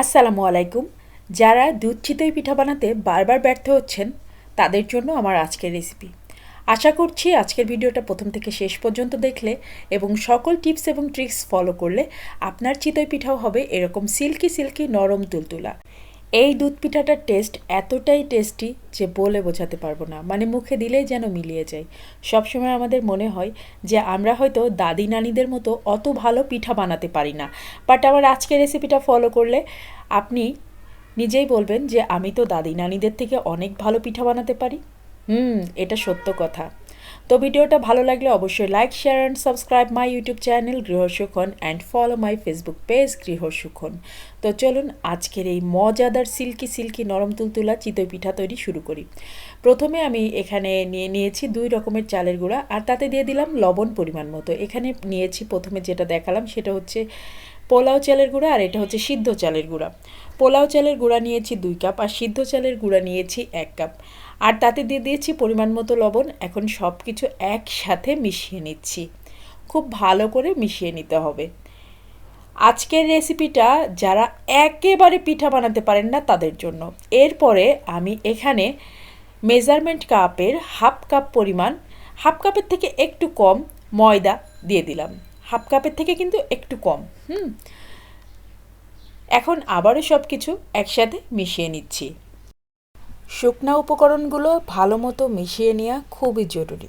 আসসালামু আলাইকুম। যারা দুধ চিতই পিঠা বানাতে বারবার ব্যর্থ হচ্ছেন, তাদের জন্য আমার আজকের রেসিপি আশা করছি আজকের ভিডিওটা প্রথম থেকে শেষ পর্যন্ত দেখলে এবং সকল টিপস এবং ট্রিক্স ফলো করলে আপনার চিতই পিঠাও হবে এরকম সিল্কি সিল্কি নরম তুলতুলা। এই দুধ পিঠাটার টেস্ট এতটাই টেস্টি যে বলে বোঝাতে পারব না। মানে মুখে দিলেই যেন মিলিয়ে যায়। সবসময় আমাদের মনে হয় যে আমরা হয়তো দাদি নানিদের মতো অত ভালো পিঠা বানাতে পারি না। বাট আমার আজকের রেসিপিটা ফলো করলে আপনি নিজেই বলবেন যে আমি তো দাদি নানিদের থেকে অনেক ভালো পিঠা বানাতে পারি। হুম, এটা সত্য কথা। তো ভিডিওটা ভালো লাগলে অবশ্যই like share and subscribe my YouTube channel Grihasukhan and follow my Facebook page Grihasukhan তো চলুন আজকের এই মজাদার সিল্কি সিল্কি নরম তুলতুলা চিতই পিঠা তৈরি শুরু করি। প্রথমে আমি এখানে নিয়ে নিয়েছি দুই রকমের চালের গুঁড়া, আর তাতে দিয়ে দিলাম লবণ পরিমাণ মতো। এখানে নিয়েছি প্রথমে যেটা দেখালাম সেটা হচ্ছে পোলাও চালের গুঁড়া আর এটা হচ্ছে সিদ্ধ চালের গুঁড়া। পোলাও চালের গুঁড়া নিয়েছি দুই কাপ আর সিদ্ধ চালের গুঁড়া নিয়েছি এক কাপ। আর তাতে দিয়ে দিয়েছি পরিমাণ মতো লবণ। এখন সব কিছু একসাথে মিশিয়ে নিচ্ছি। খুব ভালো করে মিশিয়ে নিতে হবে। আজকের রেসিপিটা যারা একেবারে পিঠা বানাতে পারেন না তাদের জন্য। এরপরে আমি এখানে মেজারমেন্ট কাপের হাফ কাপ পরিমাণ, হাফ কাপের থেকে একটু কম ময়দা দিয়ে দিলাম। হাফ কাপের থেকে কিন্তু একটু কম, হুম। এখন আবারও সব কিছু একসাথে মিশিয়ে নিচ্ছি। শুকনা উপকরণগুলো ভালো মতো মিশিয়ে নেওয়া খুবই জরুরি,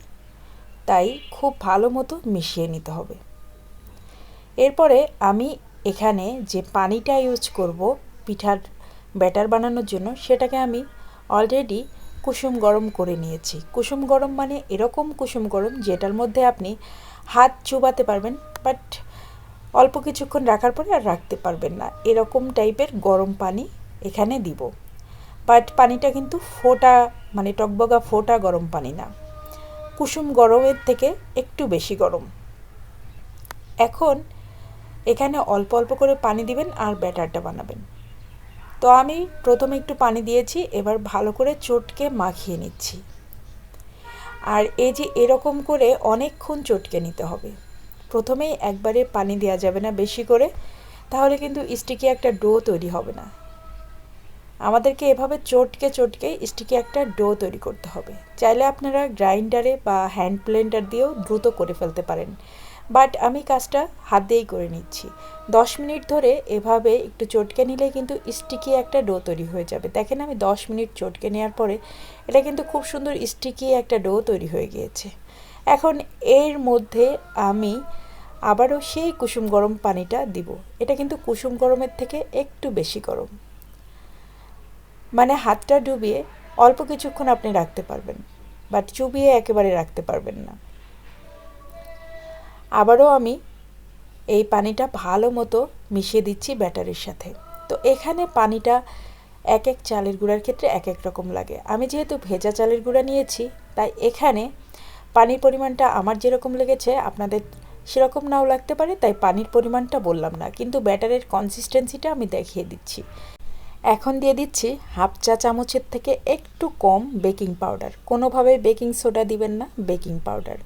তাই খুব ভালো মতো মিশিয়ে নিতে হবে। এরপরে আমি এখানে যে পানিটা ইউজ করব পিঠার ব্যাটার বানানোর জন্য, সেটাকে আমি অলরেডি কুসুম গরম করে নিয়েছি। কুসুম গরম মানে এরকম কুসুম গরম যেটার মধ্যে আপনি হাত চুবাতে পারবেন বাট অল্প কিছুক্ষণ রাখার পরে আর রাখতে পারবেন না। এরকম টাইপের গরম পানি এখানে দিব। বাট পানিটা কিন্তু ফোটা মানে টকবগা ফোটা গরম পানি না। কুসুম গরমের থেকে একটু বেশি গরম। এখন এখানে অল্প অল্প করে পানি দিবেন আর ব্যাটারটা বানাবেন। তো আমি প্রথমে একটু পানি দিয়েছি, এবার ভালো করে চটকে মাখিয়ে নিচ্ছি। আর এই যে এরকম করে অনেকক্ষণ চটকে নিতে হবে। প্রথমেই একবারে পানি দেওয়া যাবে না বেশি করে, তাহলে কিন্তু স্টিকি একটা ডো তৈরি হবে না। আমাদেরকে এভাবে চটকে চটকে স্টিকি একটা ডো তৈরি করতে হবে। চাইলে আপনারা গ্রাইন্ডারে বা হ্যান্ড ব্লেন্ডার দিয়েও দ্রুত করে ফেলতে পারেন। বাট আমি কাজটা হাত দিয়েই করে নিচ্ছি। দশ মিনিট ধরে এভাবে একটু চটকে নিলে কিন্তু স্টিকি একটা ডো তৈরি হয়ে যাবে। দেখেন আমি দশ মিনিট চটকে নেওয়ার পরে এটা কিন্তু খুব সুন্দর স্টিকি একটা ডো তৈরি হয়ে গিয়েছে। এখন এর মধ্যে আমি আবারও সেই কুসুম গরম পানিটা দিব। এটা কিন্তু কুসুম গরমের থেকে একটু বেশি গরম। মানে হাতটা ডুবিয়ে অল্প কিছুক্ষণ আপনি রাখতে পারবেন। বাট চুবিয়ে একেবারে রাখতে পারবেন না। আবারও আমি এই পানিটা ভালো মতো মিশিয়ে দিচ্ছি ব্যাটারির সাথে। তো এখানে পানিটা এক এক চালের গুঁড়ার ক্ষেত্রে এক এক রকম লাগে। আমি যেহেতু ভেজা চালের গুঁড়া নিয়েছি, তাই এখানে পানির পরিমাণটা আমার যেরকম লেগেছে, আপনাদের সেরকম নাও লাগতে পারে, তাই পানির পরিমাণটা বললাম না। কিন্তু ব্যাটারের কনসিস্টেন্সিটা আমি দেখিয়ে দিচ্ছি। এখন দিয়ে দিচ্ছি হাফ চা চামচের থেকে একটু কম বেকিং পাউডার। কোনোভাবে বেকিং সোডা দিবেন না, বেকিং পাউডার।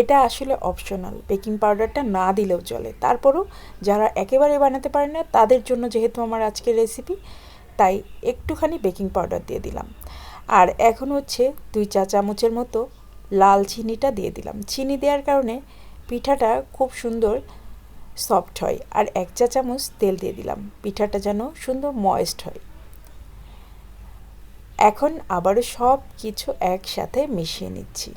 এটা আসলে অপশনাল বেকিং পাউডারটা না দিলেও চলে। তারপরও যারা একেবারে বানাতে পারে না, তাদের জন্য যেহেতু আমার আজকের রেসিপি তাই একটুখানি বেকিং পাউডার দিয়ে দিলাম। আর এখন হচ্ছে দুই চা চামচের মতো লাল চিনিটা দিয়ে দিলাম। চিনি দেওয়ার কারণে পিঠাটা খুব সুন্দর সফট হয়। আর এক চা চামচ তেল দিয়ে দিলাম। পিঠাটা যেন সুন্দর ময়েস্ট হয়। এখন আবারও সব কিছু একসাথে মিশিয়ে নিচ্ছি।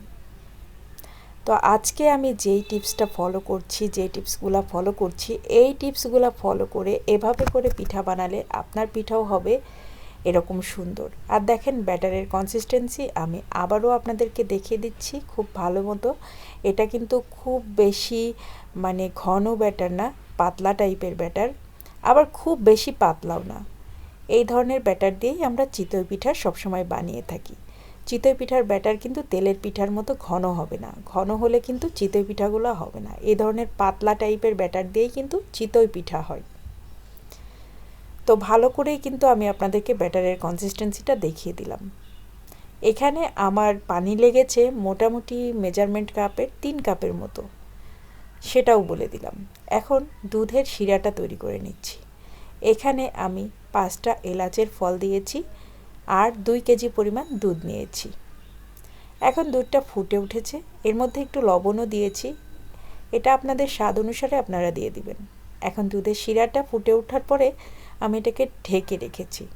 তো আজকে আমি যেই টিপসটা ফলো করছি, যেই টিপসগুলো ফলো করছি, এই টিপসগুলো ফলো করে এভাবে করে পিঠা বানালে আপনার পিঠাও হবে এরকম সুন্দর। আর দেখেন ব্যাটারের কনসিস্টেন্সি আমি আবারও আপনাদেরকে দেখিয়ে দিচ্ছি, খুব ভালো মতো। এটা কিন্তু খুব বেশি মানে ঘন ব্যাটার না, পাতলা টাইপের ব্যাটার আবার খুব বেশি পাতলাও না। এই ধরনের ব্যাটার দিয়েই আমরা চিতই পিঠা সবসময় বানিয়ে থাকি। চিতই পিঠার ব্যাটার কিন্তু তেলের পিঠার মতো ঘন হবে না। ঘন হলে কিন্তু চিতই পিঠাগুলো হবে না। এই ধরনের পাতলা টাইপের ব্যাটার দিয়েই কিন্তু চিতই পিঠা হয়। তো ভালো করেই কিন্তু আমি আপনাদেরকে ব্যাটারের কনসিস্টেন্সিটা দেখিয়ে দিলাম। এখানে আমার পানি লেগেছে মোটামুটি মেজারমেন্ট কাপের তিন কাপের মতো। সেটাও বলে দিলাম। এখন দুধের শিরাটা তৈরি করে নিচ্ছি। এখানে আমি পাঁচটা এলাচের ফল দিয়েছি। আর দুই কেজি পরিমাণ দুধ নিয়েছি। এখন দুধটা ফুটে উঠেছে। এর মধ্যে একটু লবণও দিয়েছি। এটা আপনাদের স্বাদ অনুসারে আপনারা দিয়ে দিবেন। এখন দুধের শিরাটা ফুটে ওঠার পরে আমি এটাকে ঢেকে রেখেছি।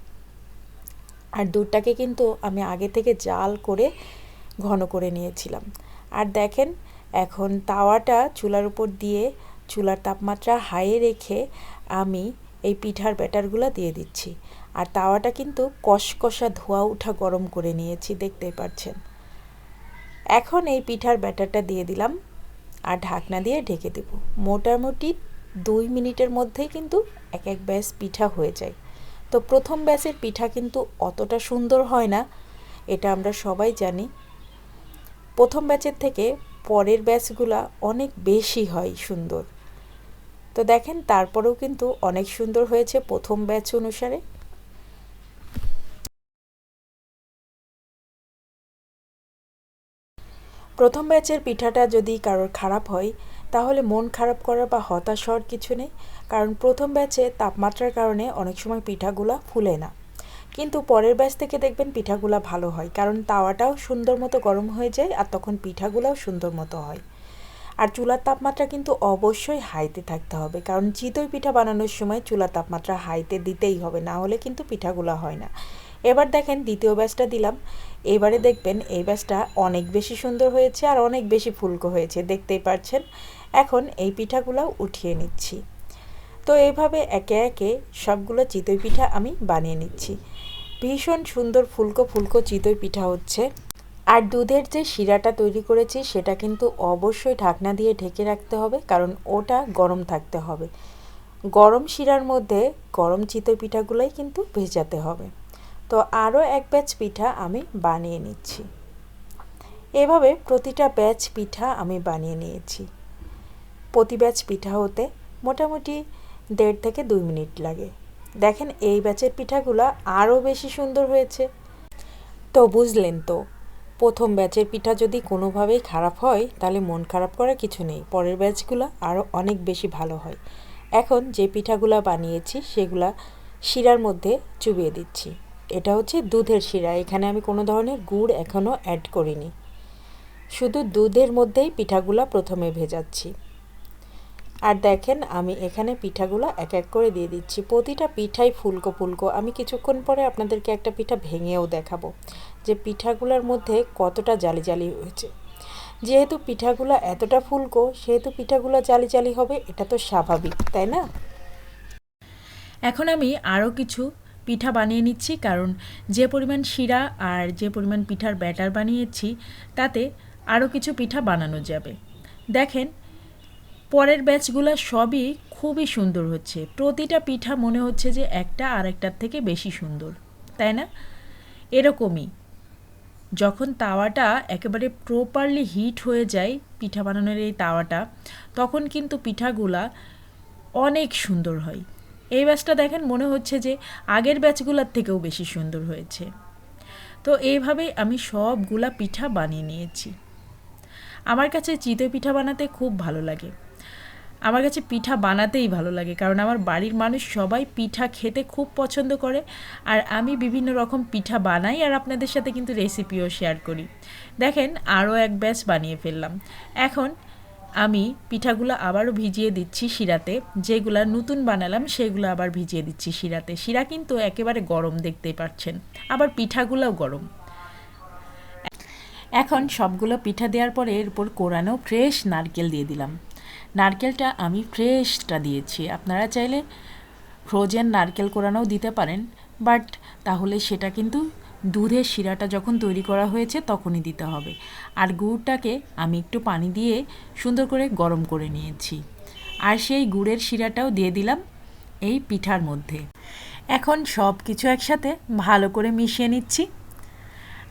আর দুধটাকে কিন্তু আমি আগে থেকে জাল করে ঘন করে নিয়েছিলাম। আর দেখেন, এখন তাওয়াটা চুলার উপর দিয়ে চুলার তাপমাত্রা হাইয়ে রেখে আমি এই পিঠার ব্যাটারগুলো দিয়ে দিচ্ছি। আর তাওয়াটা কিন্তু কষকষা ধোয়া উঠা গরম করে নিয়েছি, দেখতেই পাচ্ছেন এখন এই পিঠার ব্যাটারটা দিয়ে দিলাম আর ঢাকনা দিয়ে ঢেকে দেব। মোটামুটি দুই মিনিটের মধ্যেই কিন্তু এক এক ব্যাস পিঠা হয়ে যায়। তো প্রথম ব্যাসের পিঠা কিন্তু অতটা সুন্দর হয় না, এটা আমরা সবাই জানি। প্রথম ব্যাচের থেকে পরের ব্যাচগুলা অনেক বেশি হয় সুন্দর। তো দেখেন, তারপরেও কিন্তু অনেক সুন্দর হয়েছে প্রথম ব্যাচ অনুসারে। প্রথম ব্যাচের পিঠাটা যদি কারোর খারাপ হয়, তাহলে মন খারাপ করার বা হতাশ হওয়ার কিছু নেই, কারণ প্রথম ব্যাচে তাপমাত্রার কারণে অনেক সময় পিঠাগুলা ফুলে না। কিন্তু পরের ব্যাচ থেকে দেখবেন পিঠাগুলা ভালো হয়, কারণ তাওয়াটাও সুন্দর মতো গরম হয়ে যায় আর তখন পিঠাগুলাও সুন্দর মতো হয়। আর চুলার তাপমাত্রা কিন্তু অবশ্যই হাইতে থাকতে হবে, কারণ চিতই পিঠা বানানোর সময় চুলার তাপমাত্রা হাইতে দিতেই হবে, না হলে কিন্তু পিঠাগুলো হয় না। এবার দেখেন দ্বিতীয় ব্যাচটা দিলাম। এবারে দেখবেন এই ব্যাচটা অনেক বেশি সুন্দর হয়েছে আর অনেক বেশি ফুলকো হয়েছে, দেখতেই পাচ্ছেন। এখন এই পিঠাগুলো উঠিয়ে নিচ্ছি। তো এইভাবে একে একে সবগুলো চিতই পিঠা আমি বানিয়ে নিচ্ছি। ভীষণ সুন্দর ফুলকো ফুলকো চিতই পিঠা হচ্ছে। আর দুধের যে শিরাটা তৈরি করেছি সেটা কিন্তু অবশ্যই ঢাকনা দিয়ে ঢেকে রাখতে হবে, কারণ ওটা গরম থাকতে হবে। গরম শিরার মধ্যে গরম চিতই পিঠাগুলোই কিন্তু ভেজাতে হবে। তো আরও এক ব্যাচ পিঠা আমি বানিয়ে নিচ্ছি। এভাবে প্রতিটা ব্যাচ পিঠা আমি বানিয়ে নিয়েছি। প্রতি ব্যাচ পিঠা হতে মোটামুটি দেড় থেকে দুই মিনিট লাগে। দেখেন এই ব্যাচের পিঠাগুলো আরও বেশি সুন্দর হয়েছে। তো বুঝলেন তো, প্রথম ব্যাচের পিঠা যদি কোনোভাবেই খারাপ হয়, তাহলে মন খারাপ করার কিছু নেই। পরের ব্যাচগুলো আরও অনেক বেশি ভালো হয়। এখন যে পিঠাগুলো বানিয়েছি, সেগুলা শিরার মধ্যে চুবিয়ে দিচ্ছি। এটা হচ্ছে দুধের শিরা। এখানে আমি কোনো ধরনের গুড় এখনও অ্যাড করিনি। শুধু দুধের মধ্যেই পিঠাগুলো প্রথমে ভেজাচ্ছি। আর দেখেন, আমি এখানে পিঠাগুলো এক এক করে দিয়ে দিচ্ছি। প্রতিটা পিঠাই ফুলকো ফুলকো। আমি কিছুক্ষণ পরে আপনাদেরকে একটা পিঠা ভেঙেও দেখাবো যে পিঠাগুলোর মধ্যে কতটা জালি জালি হয়েছে। যেহেতু পিঠাগুলো এতটা ফুলকো, সেহেতু পিঠাগুলো জালি জালি হবে, এটা তো স্বাভাবিক, তাই না? এখন আমি আরও কিছু পিঠা বানিয়ে নিচ্ছি, কারণ যে পরিমাণ শিরা আর যে পরিমাণ পিঠার ব্যাটার বানিয়েছি, তাতে আরও কিছু পিঠা বানানো যাবে। দেখেন, পরের ব্যাচগুলো সবই খুবই সুন্দর হচ্ছে। প্রতিটা পিঠা মনে হচ্ছে যে একটা আর একটার থেকে বেশি সুন্দর, তাই না? এরকমই। যখন তাওয়াটা একেবারে প্রপারলি হিট হয়ে যায় পিঠা বানানোর এই তাওয়াটা, তখন কিন্তু পিঠাগুলা অনেক সুন্দর হয়। এই ব্যাচটা দেখেন মনে হচ্ছে যে আগের ব্যাচগুলোর থেকেও বেশি সুন্দর হয়েছে। তো এইভাবেই আমি সবগুলা পিঠা বানিয়ে নিয়েছি। আমার কাছে চিতই পিঠা বানাতে খুব ভালো লাগে। আমার কাছে পিঠা বানাতেই ভালো লাগে, কারণ আমার বাড়ির মানুষ সবাই পিঠা খেতে খুব পছন্দ করে। আর আমি বিভিন্ন রকম পিঠা বানাই আর আপনাদের সাথে কিন্তু রেসিপিও শেয়ার করি। দেখেন আরও এক ব্যাচ বানিয়ে ফেললাম। এখন আমি পিঠাগুলো আবারও ভিজিয়ে দিচ্ছি শিরাতে। যেগুলো নতুন বানালাম, সেগুলো আবার ভিজিয়ে দিচ্ছি শিরাতে। শিরা কিন্তু একেবারে গরম, দেখতেই পাচ্ছেন। আবার পিঠাগুলোও গরম। এখন সবগুলো পিঠা দেওয়ার পরে এর উপর কোরানো ফ্রেশ নারকেল দিয়ে দিলাম। নারকেলটা আমি ফ্রেশটা দিয়েছি। আপনারা চাইলে ফ্রোজেন নারকেল কোরানোও দিতে পারেন, বাট তাহলে সেটা কিন্তু দুধের শিরাটা যখন তৈরি করা হয়েছে তখনই দিতে হবে। আর গুড়টাকে আমি একটু পানি দিয়ে সুন্দর করে গরম করে নিয়েছি। আর সেই গুড়ের শিরাটাও দিয়ে দিলাম এই পিঠার মধ্যে। এখন সব কিছু একসাথে ভালো করে মিশিয়ে নিচ্ছি।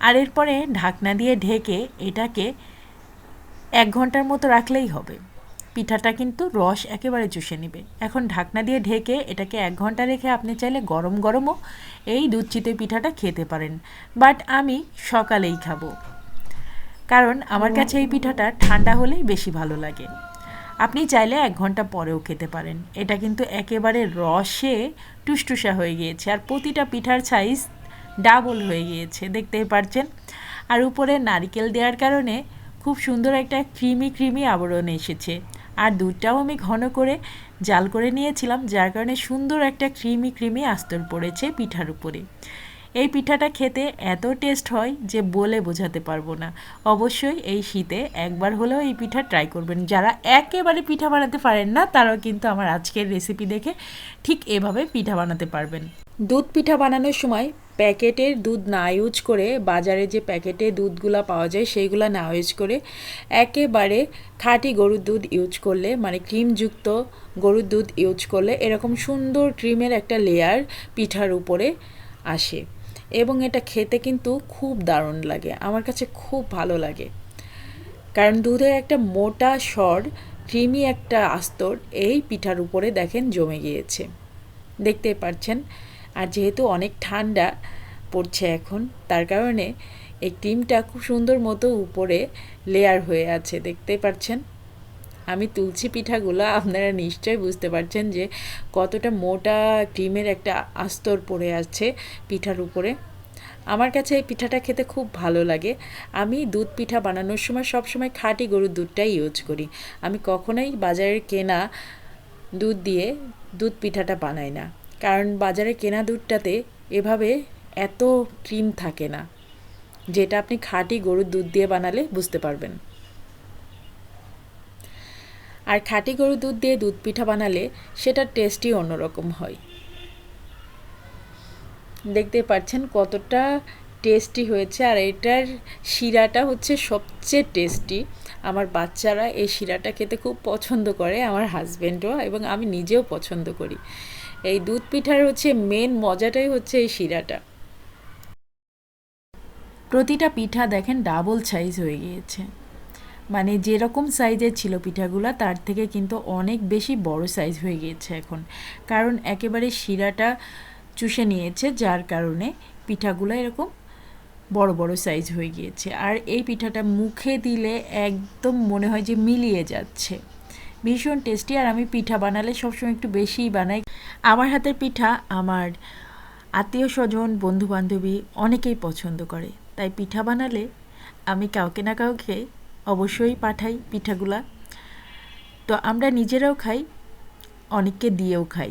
আর এরপরে ঢাকনা দিয়ে ঢেকে এটাকে এক ঘণ্টার মতো রাখলেই হবে। পিঠাটা কিন্তু রস একেবারে চুষে নেবে। এখন ঢাকনা দিয়ে ঢেকে এটাকে এক ঘণ্টা রেখে আপনি চাইলে গরম গরমও এই দুধ চিতে পিঠাটা খেতে পারেন। বাট আমি সকালেই খাব। কারণ আমার কাছে এই পিঠাটা ঠান্ডা হলেই বেশি ভালো লাগে। আপনি চাইলে এক ঘণ্টা পরেও খেতে পারেন। এটা কিন্তু একেবারে রসে টুসটুসা হয়ে গিয়েছে। আর প্রতিটা পিঠার সাইজ ডাবল হয়ে গিয়েছে, দেখতেই পারছেন? আর উপরে নারিকেল দেওয়ার কারণে খুব সুন্দর একটা ক্রিমি ক্রিমি আবরণ এসেছে। আর দুধটাও আমি ঘন করে জাল করে নিয়েছিলাম, যার কারণে সুন্দর একটা ক্রিমি ক্রিমি আস্তর পড়েছে পিঠার উপরে। এই পিঠাটা খেতে এত টেস্ট হয় যে বলে বোঝাতে পারব না। অবশ্যই এই শীতে একবার হলেও এই পিঠা ট্রাই করবেন। যারা একেবারে পিঠা বানাতে পারেন না, তারাও কিন্তু আমার আজকের রেসিপি দেখে ঠিক এভাবে পিঠা বানাতে পারবেন। দুধ পিঠা বানানোর সময় প্যাকেটের দুধ না ইউজ করে বাজারে যে প্যাকেটে দুধগুলা পাওয়া যায়, সেইগুলো না ইউজ করে একেবারে খাঁটি গরুর দুধ ইউজ করলে মানে ক্রিমযুক্ত গরুর দুধ ইউজ করলে এরকম সুন্দর ক্রিমের একটা লেয়ার পিঠার উপরে আসে। এবং এটা খেতে কিন্তু খুব দারুণ লাগে। আমার কাছে খুব ভালো লাগে। কারণ দুধের একটা মোটা স্বর ক্রিমি একটা আস্তর, এই পিঠার উপরে দেখেন জমে গিয়েছে। দেখতে পাচ্ছেন? আর যেহেতু অনেক ঠান্ডা পড়ছে এখন, তার কারণে এই ক্রিমটা খুব সুন্দর মতো উপরে লেয়ার হয়ে আছে। দেখতে পাচ্ছেন? আমি তুলছি পিঠাগুলো আপনারা নিশ্চয়ই বুঝতে পারছেন যে কতটা মোটা ক্রিমের একটা আস্তর পড়ে আছে পিঠার উপরে। আমার কাছে এই পিঠাটা খেতে খুব ভালো লাগে। আমি দুধ পিঠা বানানোর সময় সব সময় খাঁটি গরুর দুধটাই ইউজ করি। আমি কখনোই বাজারের কেনা দুধ দিয়ে দুধ পিঠাটা বানাই না। কারণ বাজারে কেনা দুধটাতে এভাবে এত ক্রিম থাকে না। যেটা আপনি খাঁটি গরুর দুধ দিয়ে বানালে বুঝতে পারবেন। আর খাঁটি গরুর দুধ দিয়ে দুধ পিঠা বানালে সেটার টেস্টই অন্যরকম হয়। দেখতে পাচ্ছেন কতটা টেস্টি হয়েছে আর এটার শিরাটা হচ্ছে সবচেয়ে টেস্টি আমার বাচ্চারা এই শিরাটা খেতে খুব পছন্দ করে, আমার হাজব্যান্ডও এবং আমি নিজেও পছন্দ করি। এই দুধ পিঠার হচ্ছে মেন মজাটাই হচ্ছে এই শিরাটা। প্রতিটা পিঠা দেখেন ডাবল সাইজ হয়ে গিয়েছে। মানে যেরকম সাইজের ছিল পিঠাগুলো, তার থেকে কিন্তু অনেক বেশি বড় সাইজ হয়ে গিয়েছে এখন। কারণ একেবারে শিরাটা চুষে নিয়েছে, যার কারণে পিঠাগুলো এরকম বড় বড় সাইজ হয়ে গিয়েছে। আর এই পিঠাটা মুখে দিলে একদম মনে হয় যে মিলিয়ে যাচ্ছে। ভীষণ টেস্টি আর আমি পিঠা বানালে সবসময় একটু বেশিই বানাই। আমার হাতের পিঠা আমার আত্মীয় স্বজন বন্ধু বান্ধবী অনেকেই পছন্দ করে। তাই পিঠা বানালে আমি কাউকে না কাউকে অবশ্যই পাঠাই পিঠাগুলা। তো আমরা নিজেরাও খাই, অনেককে দিয়েও খাই।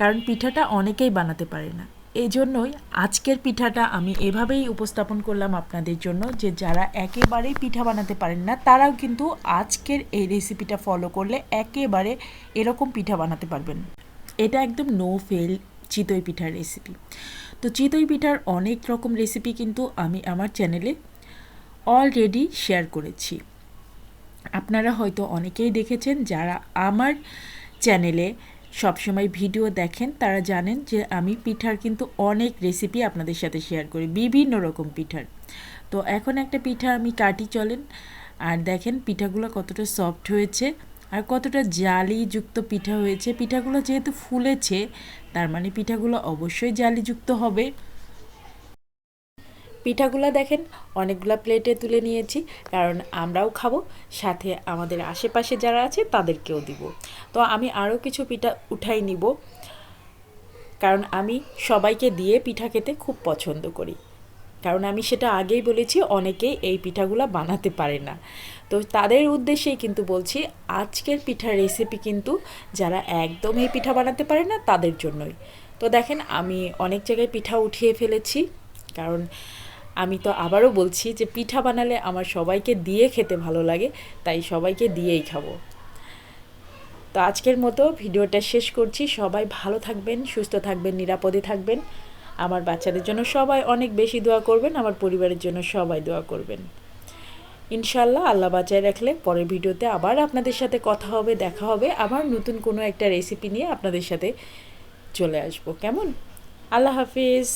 কারণ পিঠাটা অনেকেই বানাতে পারে না। এই জন্যই আজকের পিঠাটা আমি এভাবেই উপস্থাপন করলাম আপনাদের জন্য যে যারা একেবারেই পিঠা বানাতে পারেন না, তারাও কিন্তু আজকের এই রেসিপিটা ফলো করলে একেবারে এরকম পিঠা বানাতে পারবেন। এটা একদম নো ফেল চিতই পিঠার রেসিপি তো চিতই পিঠার অনেক রকম রেসিপি কিন্তু আমি আমার চ্যানেলে অলরেডি শেয়ার করেছি। আপনারা হয়তো অনেকেই দেখেছেন যারা আমার চ্যানেলে সবসময় ভিডিও দেখেন, তারা জানেন যে আমি পিঠার কিন্তু অনেক রেসিপি আপনাদের সাথে শেয়ার করি, বিভিন্ন রকম পিঠার। তো এখন একটা পিঠা আমি কাটি চলেন, আর দেখেন পিঠাগুলো কতটা সফট হয়েছে, আর কতটা জালিযুক্ত পিঠা হয়েছে। পিঠাগুলো যেহেতু ফুলেছে, তার মানে পিঠাগুলো অবশ্যই জালিযুক্ত হবে। পিঠাগুলো দেখেন, অনেকগুলো প্লেটে তুলে নিয়েছি। কারণ আমরাও খাব, সাথে আমাদের আশেপাশে যারা আছে তাদেরকেও দিব। তো আমি আরও কিছু পিঠা উঠাই নিব। কারণ আমি সবাইকে দিয়ে পিঠা খেতে খুব পছন্দ করি। কারণ আমি সেটা আগেই বলেছি অনেকেই এই পিঠাগুলো বানাতে পারে না। তো তাদের উদ্দেশ্যেই কিন্তু বলছি, আজকের পিঠার রেসিপি কিন্তু যারা একদম এই পিঠা বানাতে পারে না, তাদের জন্যই। তো দেখেন, আমি অনেক জায়গায় পিঠা উঠিয়ে ফেলেছি। কারণ আমি তো আবারও বলছি যে পিঠা বানালে আমার সবাইকে দিয়ে খেতে ভালো লাগে, তাই সবাইকে দিয়েই খাব। তো আজকের মতো ভিডিওটা শেষ করছি। সবাই ভালো থাকবেন, সুস্থ থাকবেন, নিরাপদে থাকবেন। আমার বাচ্চাদের জন্য সবাই অনেক বেশি দোয়া করবেন, আমার পরিবারের জন্য সবাই দোয়া করবেন। ইনশাল্লাহ আল্লাহ বাঁচায় রাখলে পরের ভিডিওতে আবার আপনাদের সাথে কথা হবে, দেখা হবে, আবার নতুন কোনো একটা রেসিপি নিয়ে আপনাদের সাথে চলে আসব। কেমন? আল্লাহ হাফিজ।